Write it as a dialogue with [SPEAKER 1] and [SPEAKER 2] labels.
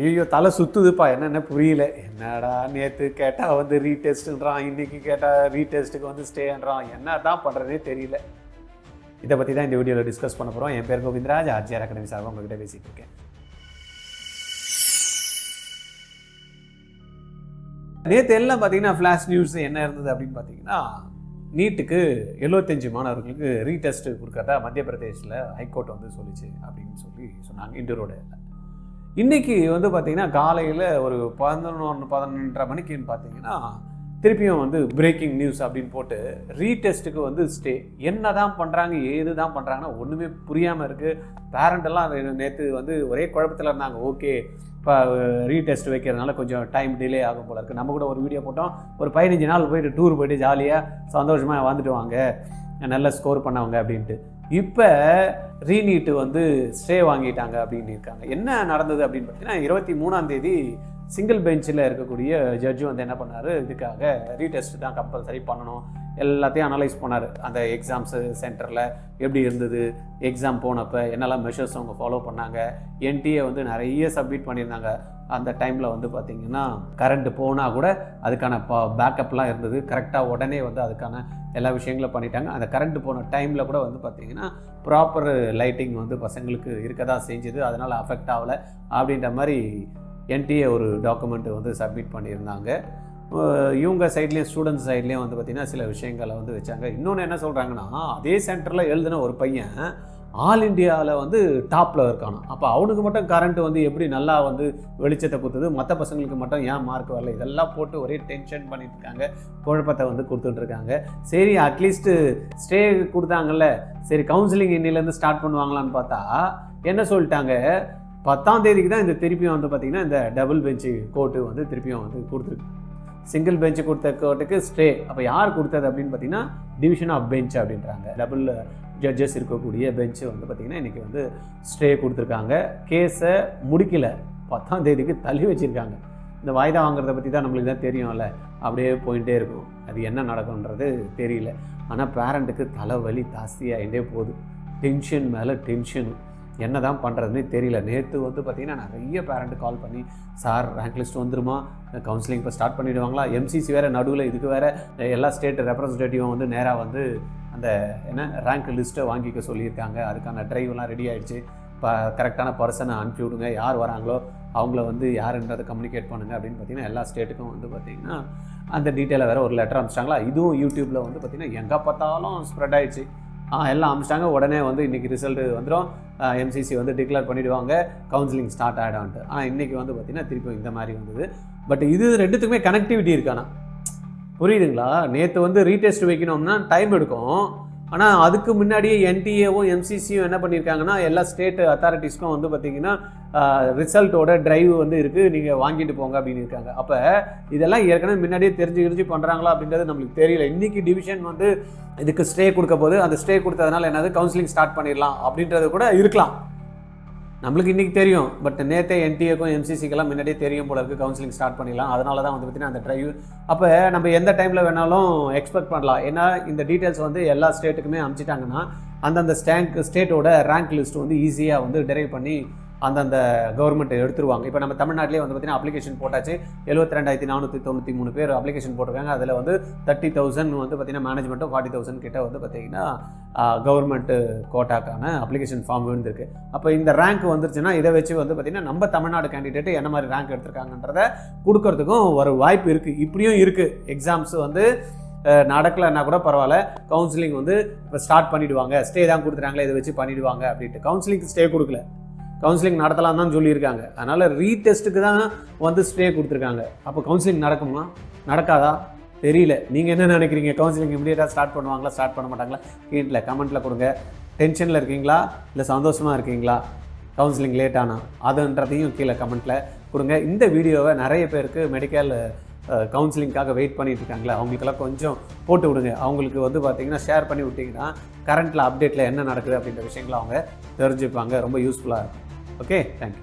[SPEAKER 1] ஐயோ தலை சுற்றுதுப்பா என்னென்ன புரியல. என்னடா நேற்று கேட்டால் வந்து ரீடெஸ்ட்டுன்றான் இன்றைக்கி கேட்டால் ரீடெஸ்ட்டுக்கு வந்து ஸ்டேன்றான் என்ன தான் பண்ணுறதே தெரியல. இதை பற்றி தான் இந்த வீடியோவில் டிஸ்கஸ் பண்ண போகிறோம் என் பேர் கோவிந்தராஜ். ஆர்ஜிஆர் அகாடமி சார்பாக உங்ககிட்ட பேசிகிட்டு இருக்கேன். நேற்று எல்லாம் பார்த்தீங்கன்னா ஃப்ளாஷ் நியூஸ் என்ன இருந்தது அப்படின்னு பார்த்தீங்கன்னா நீட்டுக்கு எழுபத்தஞ்சு மாணவர்களுக்கு ரீடெஸ்ட் கொடுக்கறதா மத்திய பிரதேசில் ஹைகோர்ட் வந்து சொல்லிச்சு அப்படின்னு சொல்லி சொன்னாங்க. இண்டரோட இன்றைக்கி வந்து பார்த்திங்கன்னா காலையில் ஒரு பதினொன்று பதினொன்றரை மணிக்குன்னு பார்த்தீங்கன்னா திருப்பியும் வந்து பிரேக்கிங் நியூஸ் அப்படின்னு போட்டு ரீடெஸ்ட்டுக்கு வந்து ஸ்டே என்ன தான் பண்ணுறாங்க ஏது தான் பண்ணுறாங்கன்னா ஒன்றுமே புரியாமல் இருக்குது பேரண்ட்டெல்லாம் நேற்று வந்து ஒரே குழப்பத்தில் இருந்தாங்க. ஓகே இப்போ ரீடெஸ்ட் வைக்கிறதுனால கொஞ்சம் டைம் டிலே ஆகும் போல இருக்குது நம்ம கூட ஒரு வீடியோ போட்டோம். ஒரு பதினஞ்சு நாள் போயிட்டு டூர் போயிட்டு ஜாலியாக சந்தோஷமாக வந்துட்டு வாங்க. நல்ல ஸ்கோர் பண்ணவங்க அப்படின்ட்டு. இப்போ ரீநீட்டு வந்து ஸ்டே வாங்கிட்டாங்க அப்படின்னு இருக்காங்க. என்ன நடந்தது அப்படின்னு பார்த்தீங்கன்னா இருபத்தி மூணாம் தேதி சிங்கிள் பெஞ்சில் இருக்கக்கூடிய ஜட்ஜு வந்து என்ன பண்ணார்? இதுக்காக ரீடெஸ்ட் தான் கம்பல்சரி பண்ணணும். எல்லாத்தையும் அனலைஸ் பண்ணார். அந்த எக்ஸாம்ஸு சென்டரில் எப்படி இருந்தது எக்ஸாம் போனப்போ என்னெல்லாம் மெஷர்ஸ் அவங்க ஃபாலோ பண்ணாங்க என்டிஏ வந்து நிறைய சப்மிட் பண்ணியிருந்தாங்க. அந்த டைமில் வந்து பார்த்திங்கன்னா கரண்ட் போனால் கூட அதுக்கான ப பேக்கப்லாம் இருந்தது. கரெக்டாக உடனே வந்து அதுக்கான எல்லா விஷயங்களும் பண்ணிட்டாங்க. அந்த கரண்ட் போன டைமில் கூட வந்து பார்த்திங்கன்னா ப்ராப்பர் லைட்டிங் வந்து பசங்களுக்கு இருக்க தான் செஞ்சுது. அதனால் அஃபெக்ட் ஆகலை. அப்படின்ற மாதிரி என்டிஏ ஒரு டாக்குமெண்ட் வந்து சப்மிட் பண்ணியிருந்தாங்க. இவங்க சைட்லேயும் ஸ்டூடெண்ட்ஸ் சைட்லேயும் வந்து பார்த்திங்கன்னா சில விஷயங்களை வந்து வச்சாங்க. இன்னொன்று என்ன சொல்கிறாங்கன்னா அதே சென்டரில் எழுதின ஒரு பையன் ஆல் இண்டியாவில் வந்து டாப்பில் இருக்கானோ அப்போ அவனுக்கு மட்டும் கரண்ட் வந்து எப்படி நல்லா வந்து வெளிச்சத்தை கொடுத்தது? மற்ற பசங்களுக்கு மட்டும் ஏன் மார்க் வரல? இதெல்லாம் போட்டு ஒரே டென்ஷன் பண்ணிட்டு இருக்காங்க குழப்பத்தை வந்து கொடுத்துட்ருக்காங்க சரி அட்லீஸ்ட்டு ஸ்டே கொடுத்தாங்கல்ல. சரி கவுன்சிலிங் இன்னிலேருந்து ஸ்டார்ட் பண்ணுவாங்களான்னு பார்த்தா என்ன சொல்லிட்டாங்க? பத்தாம் தேதிக்கு தான் இந்த திருப்பியும் வந்து பார்த்திங்கன்னா இந்த டபுள் பெஞ்சு கோர்ட்டு வந்து திருப்பியும் வந்து கொடுத்துருக்கு. சிங்கிள் பெஞ்சு கொடுத்த கோர்ட்டுக்கு ஸ்டே. அப்போ யார் கொடுத்தது அப்படின்னு பார்த்தீங்கன்னா டிவிஷன் ஆஃப் பெஞ்ச் அப்படின்றாங்க. டபுள் ஜட்ஜஸ் இருக்கக்கூடிய பெஞ்சு வந்து பார்த்திங்கன்னா இன்றைக்கி வந்து ஸ்டே கொடுத்துருக்காங்க. கேஸை முடிக்கல. பத்தாம் தேதிக்கு தள்ளி வச்சுருக்காங்க. இந்த வாய்தா வாங்குறத பற்றி தான் நம்மளுக்கு தான் தெரியும்ல. அப்படியே போயிட்டே இருக்கும். அது என்ன நடக்கும்ன்றது தெரியல. ஆனால் பேரண்ட்டுக்கு தலைவலி ஜாஸ்தியாகிட்டே போகுது. டென்ஷன் மேலே டென்ஷன் என்ன தான் பண்ணுறதுனே தெரியல. நேற்று வந்து பார்த்திங்கன்னா நிறைய பேரண்ட்டு கால் பண்ணி சார் ரேங்க் லிஸ்ட் வந்துருமா? கவுன்சிலிங் இப்போ ஸ்டார்ட் பண்ணிவிடுவாங்களா எம்சிசி வேறு நடுவில் இதுக்கு வேறு எல்லா ஸ்டேட் ரெப்ரஸன்டேட்டிவும் வந்து நேராக வந்து அந்த என்ன ரேங்க் லிஸ்ட்டை வாங்கிக்க சொல்லியிருக்காங்க. அதுக்கான ட்ரைவ்லாம் ரெடி ஆகிடுச்சு இப்போ கரெக்டான பர்சனை அனுப்பி விடுங்க. யார் வராங்களோ அவங்கள வந்து யாருன்றதை கம்யூனிகேட் பண்ணுங்கள் அப்படின்னு பார்த்தீங்கன்னா எல்லா ஸ்டேட்டுக்கும் வந்து பார்த்திங்கன்னா அந்த டீட்டெயிலை வேறு ஒரு லெட்டர் அனுப்பிச்சிட்டாங்களா? இதுவும் யூடியூப்பில் வந்து பார்த்திங்கன்னா எங்கே பார்த்தாலும் ஸ்ப்ரெட் ஆகிடுச்சு எல்லாம் அமிச்சிட்டாங்க. உடனே வந்து இன்றைக்கி ரிசல்ட்டு வந்துடும் எம்சிசி வந்து டிக்ளேர் பண்ணிவிடுவாங்க கவுன்சிலிங் ஸ்டார்ட் ஆகிடான்ட்டு ஆனால் இன்றைக்கி வந்து பார்த்திங்கன்னா திருப்பி இந்த மாதிரி வந்தது. பட் இது ரெண்டுத்துக்குமே கனெக்டிவிட்டி இருக்கானா புரியுதுங்களா? நேற்று வந்து ரீடெஸ்ட் வைக்கணும்னா டைம் எடுக்கும். ஆனால் அதுக்கு முன்னாடியே என்டிஏவும் எம்சிசியும் என்ன பண்ணியிருக்காங்கன்னா எல்லா ஸ்டேட் அத்தாரிட்டிஸ்க்கும் வந்து பார்த்திங்கன்னா ரிசல்ட்டோட டிரைவ் வந்து இருக்குது நீங்கள் வாங்கிட்டு போங்க அப்படின்னு இருக்காங்க. அப்போ இதெல்லாம் ஏற்கனவே முன்னாடியே தெரிஞ்சு தெரிஞ்சு பண்ணுறாங்களா அப்படின்றது நம்மளுக்கு தெரியல. இன்றைக்கி டிவிஷன் வந்து இதுக்கு ஸ்டே கொடுக்க போது அந்த ஸ்டே கொடுத்ததுனால என்னது? கவுன்சிலிங் ஸ்டார்ட் பண்ணிடலாம் அப்படின்றது கூட இருக்கலாம். நம்மளுக்கு இன்றைக்கி தெரியும் பட் நேற்றே என்டிஏக்கும் எம்சிசிக்கெல்லாம் முன்னாடியே தெரியும் போல இருக்குது கவுன்சிலிங் ஸ்டார்ட் பண்ணிடலாம். அதனால தான் வந்து பார்த்தீங்கன்னா அந்த ட்ரைவ் அப்போ நம்ம எந்த டைமில் வேணாலும் எக்ஸ்பெக்ட் பண்ணலாம். ஏன்னா இந்த டீட்டெயில்ஸ் வந்து எல்லா ஸ்டேட்டுக்குமே அமைச்சிட்டாங்கன்னா அந்தந்த ஸ்டேங்க் ஸ்டேட்டோட ரேங்க் லிஸ்ட் வந்து ஈஸியாக வந்து டெரைவ் பண்ணி அந்தந்த கவர்மெண்ட் எடுத்துருவாங்க. இப்போ நம்ம தமிழ்நாட்டிலே வந்து பார்த்திங்கன்னா அப்ளிகேஷன் போட்டாச்சு. எழுபத்தி ரெண்டாயிரத்தி நானூற்றி தொண்ணூற்றி மூணு பேர் அப்ளிகேஷன் போட்டிருக்காங்க. அதில் வந்து தேர்ட்டி தௌசண்ட் வந்து பார்த்திங்கன்னா மேனேஜ்மெண்ட்டும் ஃபார்ட்டி தௌசண்ட் கிட்ட வந்து பார்த்திங்கன்னா கவர்மெண்ட்டு கோட்டாக்கான அப்ளிகேஷன் ஃபார்ம் விழுந்திருக்கு. அப்போ இந்த ரேங்க் வந்துருச்சுன்னா இதை வச்சு வந்து பார்த்திங்கன்னா நம்ம தமிழ்நாடு கேண்டிடேட் என்ன மாதிரி ரேங்க் எடுத்திருக்காங்கன்றத கொடுக்கறதுக்கும் ஒரு வாய்ப்பு இருக்குது இப்படியும் இருக்குது எக்ஸாம்ஸ் வந்து நடக்கலைன்னா கூட பரவாயில்ல. கவுன்சிலிங் வந்து இப்போ ஸ்டார்ட் பண்ணிவிடுவாங்க ஸ்டே தான் கொடுத்துட்டாங்களே இதை வச்சு பண்ணிவிடுவாங்க அப்படின்ட்டு. கவுன்சிலிங்க்கு ஸ்டே கொடுக்கல. கவுன்சிலிங் நடத்தலாம் தான் சொல்லியிருக்காங்க. அதனால் ரீடெஸ்ட்டுக்கு தான் வந்து ஸ்டே கொடுத்துருக்காங்க. அப்போ கவுன்சிலிங் நடக்குமா? நடக்காதா? தெரியல. நீங்கள் என்ன நினைக்கிறீங்க? கவுன்சிலிங் இமீடியட்டாக ஸ்டார்ட் பண்ணுவாங்களா? ஸ்டார்ட் பண்ண மாட்டாங்களா? கீழே கமெண்ட்டில் கொடுங்க. டென்ஷனில் இருக்கீங்களா? இல்லை சந்தோஷமாக இருக்கீங்களா? கவுன்சிலிங் லேட் அதுன்றதையும் கீழே கமெண்ட்டில் கொடுங்க. இந்த வீடியோவை நிறைய பேருக்கு மெடிக்கல் கவுன்சிலிங்காக வெயிட் பண்ணிட்டு இருக்காங்களே அவங்களுக்கெல்லாம் கொஞ்சம் போட்டு விடுங்க. அவங்களுக்கு வந்து பார்த்திங்கன்னா ஷேர் பண்ணி விட்டிங்கன்னா கரண்ட்டில் அப்டேட்டில் என்ன நடக்குது அப்படின்ற விஷயங்களை அவங்க தெரிஞ்சுப்பாங்க. ரொம்ப யூஸ்ஃபுல்லாக இருக்கும். Okay thank you